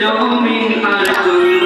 জমিন আর তুমি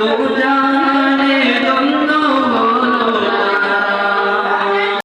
তো